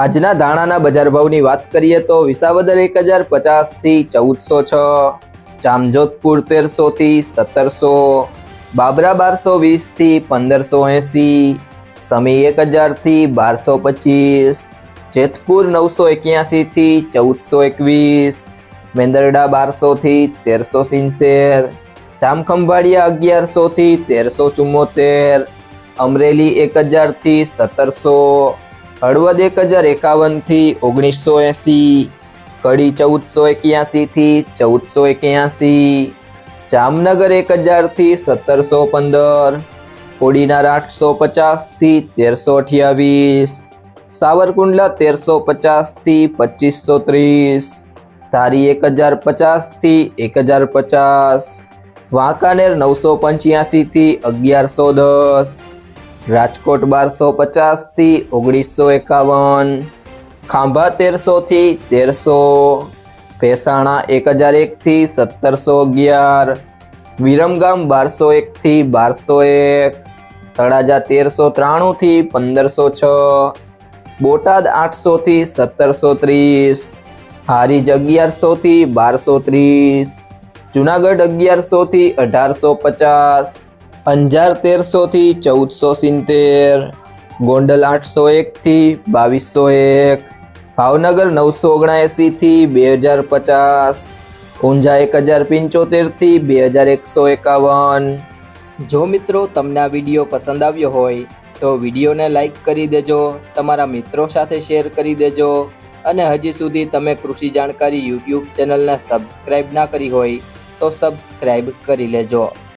આજના ધાણાના બજાર ભાવની વાત કરીએ તો વિસાવદર એક હજાર પચાસથી ચૌદસો છ, જામજોધપુર તેરસોથી સત્તરસો, બાબરા બારસો વીસથી પંદરસો એંસી, સમી એક હજારથી બારસો પચીસ, જેતપુર નવસો એક્યાસીથી ચૌદસો એકવીસ, મેંદરડા બારસોથી તેરસો સિત્તેર, જામખંભાળિયા અગિયારસોથી તેરસો ચુમ્મોતેર, અમરેલી એક હજારથી સત્તરસો હળવદ એક હજાર એકાવનથી ઓગણીસો એંસી, કડી ચૌદસો એક્યાસીથી ચૌદસો એક્યાસી, જામનગર એક હજારથી સત્તરસો પંદર, કોડીનાર આઠસો પચાસથી તેરસો અઠ્યાવીસ, સાવરકુંડલા તેરસો પચાસથી પચીસો ત્રીસ, ધારી એક હજાર પચાસથી એક હજાર પચાસ, વાંકાનેર નવસો પંચ્યાસીથી અગિયારસો દસ રાજકોટ બારસો પચાસથી ઓગણીસો એકાવન, ખાંભા તેરસોથી તેરસો, ભેસાણા એક હજાર એકથી સત્તરસો અગિયાર, વિરમગામ બારસો એકથી બારસો એક, તળાજા તેરસો ત્રાણુંથી પંદરસો છ, બોટાદ આઠસોથી સત્તરસો ત્રીસ, હારીજ અગિયારસોથી બારસો ત્રીસ, જુનાગઢ અગિયારસોથી અઢારસો પચાસ અંજાર તેરસોથી ચૌદસો સિત્તેર ગોંડલ આઠસો એકથી બાવીસો એક ભાવનગર નવસો ઓગણએંસીથી બે હજાર પચાસ ઊંઝા એક હજાર પંચોતેરથી બે હજાર એકસો એકાવન જો મિત્રો તમને આ વીડિયો પસંદ આવ્યો હોય, તો વિડીયોને લાઈક કરી દેજો, તમારા મિત્રો સાથે શેર કરી દેજો, અને હજી સુધી તમે કૃષિ જાણકારી યુટ્યુબ ચેનલને સબસ્ક્રાઈબ ના કરી હોય, તો સબસ્ક્રાઈબ કરી લેજો.